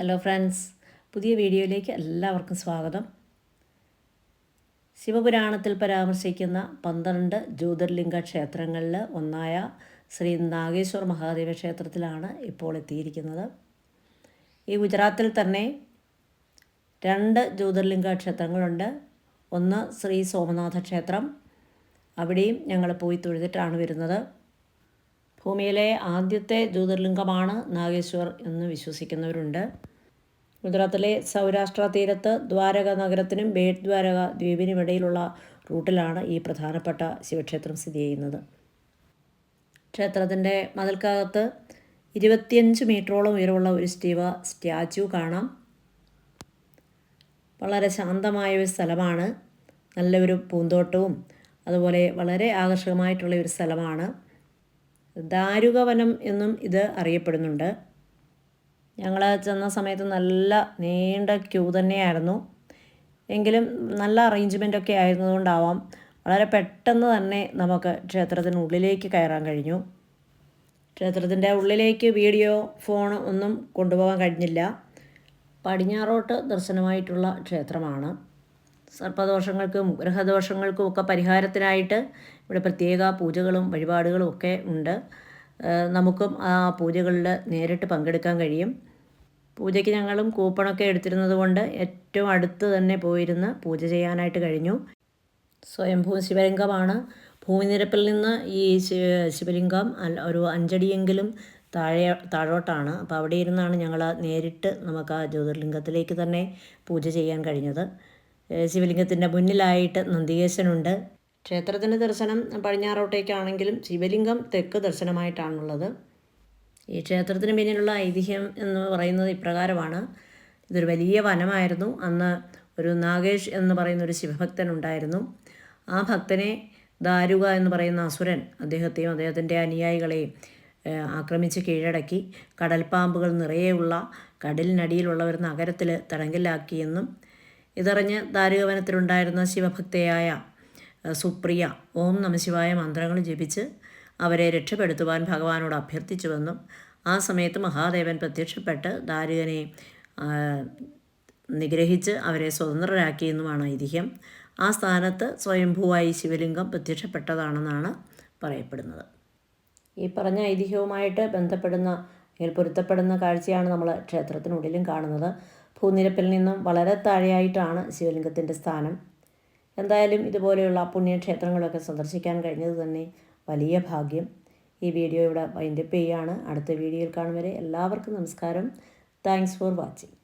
Hello friends പുതിയ വീഡിയോയിലേക്ക് എല്ലാവർക്കും സ്വാഗതം. ശിവപുരാണത്തിൽ പരാമർശിക്കുന്ന പന്ത്രണ്ട് ജ്യോതിർലിംഗ ക്ഷേത്രങ്ങളിൽ ഒന്നായ ശ്രീ നാഗേശ്വർ മഹാദേവ ക്ഷേത്രത്തിലാണ് ഇപ്പോൾ എത്തിയിരിക്കുന്നത്. ഈ ഗുജറാത്തിൽ തന്നെ രണ്ട് ജ്യോതിർലിംഗ ക്ഷേത്രങ്ങളുണ്ട്. ഒന്ന് ശ്രീ സോമനാഥ ക്ഷേത്രം. അവിടെയും ഞങ്ങൾ പോയി തൊഴുതിട്ടാണ് വരുന്നത്. ഭൂമിയിലെ ആദ്യത്തെ ജ്യോതിർലിംഗമാണ് നാഗേശ്വർ എന്ന് വിശ്വസിക്കുന്നവരുണ്ട്. ഗുജറാത്തിലെ സൗരാഷ്ട്ര തീരത്ത് ദ്വാരക നഗരത്തിനും ബേഡ് ദ്വാരക ദ്വീപിനുമിടയിലുള്ള റൂട്ടിലാണ് ഈ പ്രധാനപ്പെട്ട ശിവക്ഷേത്രം സ്ഥിതി ചെയ്യുന്നത്. ക്ഷേത്രത്തിന്റെ മതിൽക്കകത്ത് ഇരുപത്തിയഞ്ച് മീറ്ററോളം ഉയരമുള്ള ഒരു സ്റ്റീവ സ്റ്റാച്യു കാണാം. വളരെ ശാന്തമായ ഒരു സ്ഥലമാണ്. നല്ലൊരു പൂന്തോട്ടവും അതുപോലെ വളരെ ആകർഷകമായിട്ടുള്ള ഒരു സ്ഥലമാണ്. ദാരുകവനം എന്നും ഇത് അറിയപ്പെടുന്നുണ്ട്. ഞങ്ങൾ ചെന്ന സമയത്ത് നല്ല നീണ്ട ക്യൂ തന്നെയായിരുന്നു. എങ്കിലും നല്ല അറേഞ്ച്മെന്റ് ഒക്കെ ആയിരുന്നതുകൊണ്ടാവാം വളരെ പെട്ടെന്ന് തന്നെ നമുക്ക് ക്ഷേത്രത്തിനുള്ളിലേക്ക് കയറാൻ കഴിഞ്ഞു. ക്ഷേത്രത്തിന്റെ ഉള്ളിലേക്ക് വീഡിയോ ഫോൺ ഒന്നും കൊണ്ടുപോകാൻ കഴിഞ്ഞില്ല. പടിഞ്ഞാറോട്ട് ദർശനമായിട്ടുള്ള ക്ഷേത്രമാണ്. സർപ്പദോഷങ്ങൾക്കും ഗ്രഹദോഷങ്ങൾക്കും ഒക്കെ പരിഹാരത്തിനായിട്ട് ഇവിടെ പ്രത്യേക പൂജകളും വഴിപാടുകളും ഒക്കെ ഉണ്ട്. നമുക്കും ആ പൂജകളിൽ നേരിട്ട് പങ്കെടുക്കാൻ കഴിയും. പൂജയ്ക്ക് ഞങ്ങളും കൂപ്പണൊക്കെ എടുത്തിരുന്നത് കൊണ്ട് ഏറ്റവും അടുത്ത് തന്നെ പോയിരുന്ന് പൂജ ചെയ്യാനായിട്ട് കഴിഞ്ഞു. സ്വയംഭൂ ശിവലിംഗമാണ്. ഭൂമിനിരപ്പിൽ നിന്ന് ഈ ശിവലിംഗം ഒരു അഞ്ചടിയെങ്കിലും താഴെ താഴോട്ടാണ്. അപ്പോൾ അവിടെ ഇരുന്നാണ് ഞങ്ങൾ നേരിട്ട് നമുക്ക് ആ ജ്യോതിർലിംഗത്തിലേക്ക് തന്നെ പൂജ ചെയ്യാൻ കഴിഞ്ഞത്. ശിവലിംഗത്തിന്റെ മുന്നിലായിട്ട് നന്ദികേശനുണ്ട്. ക്ഷേത്രത്തിന്റെ ദർശനം പടിഞ്ഞാറോട്ടേക്കാണെങ്കിലും ശിവലിംഗം തെക്ക് ദർശനമായിട്ടാണുള്ളത്. ഈ ക്ഷേത്രത്തിന് പിന്നിലുള്ള ഐതിഹ്യം എന്ന് പറയുന്നത് ഇപ്രകാരമാണ്. ഇതൊരു വലിയ വനമായിരുന്നു. അന്ന് ഒരു നാഗേഷ് എന്ന് പറയുന്ന ഒരു ശിവഭക്തൻ ഉണ്ടായിരുന്നു. ആ ഭക്തനെ ദാരുക എന്ന് പറയുന്ന അസുരൻ അദ്ദേഹത്തെയും അദ്ദേഹത്തിന്റെ അനുയായികളെയും ആക്രമിച്ച് കീഴടക്കി കടൽപ്പാമ്പുകൾ നിറയെയുള്ള കടലിനടിയിലുള്ള ഒരു നഗരത്തിൽ തടങ്കലാക്കിയെന്നും ഇതറിഞ്ഞ് ദാരുകവനത്തിലുണ്ടായിരുന്ന ശിവഭക്തയായ സുപ്രിയ ഓം നമശിവായ മന്ത്രങ്ങൾ ജപിച്ച് അവരെ രക്ഷപ്പെടുത്തുവാൻ ഭഗവാനോട് അഭ്യർത്ഥിച്ചുവെന്നും ആ സമയത്ത് മഹാദേവൻ പ്രത്യക്ഷപ്പെട്ട് ദാരുകനെ നിഗ്രഹിച്ച് അവരെ സ്വതന്ത്രരാക്കിയെന്നുമാണ് ഐതിഹ്യം. ആ സ്ഥാനത്ത് സ്വയംഭൂവായി ശിവലിംഗം പ്രത്യക്ഷപ്പെട്ടതാണെന്നാണ് പറയപ്പെടുന്നത്. ഈ പറഞ്ഞ ഐതിഹ്യവുമായിട്ട് ബന്ധപ്പെടുന്ന അല്ലെങ്കിൽ പൊരുത്തപ്പെടുന്ന കാഴ്ചയാണ് നമ്മൾ ക്ഷേത്രത്തിനുള്ളിലും കാണുന്നത്. ഭൂനിരപ്പിൽ നിന്നും വളരെ താഴെയായിട്ടാണ് ശിവലിംഗത്തിന്റെ സ്ഥാനം. എന്തായാലും ഇതുപോലെയുള്ള പുണ്യക്ഷേത്രങ്ങളൊക്കെ സന്ദർശിക്കാൻ കഴിഞ്ഞത് തന്നെ വലിയ ഭാഗ്യം. ഈ വീഡിയോ ഇവിടെ വൈൻഡപ്പ് ചെയ്യുകയാണ് അടുത്ത വീഡിയോയിൽ കാണും വരെ എല്ലാവർക്കും നമസ്കാരം. Thanks for watching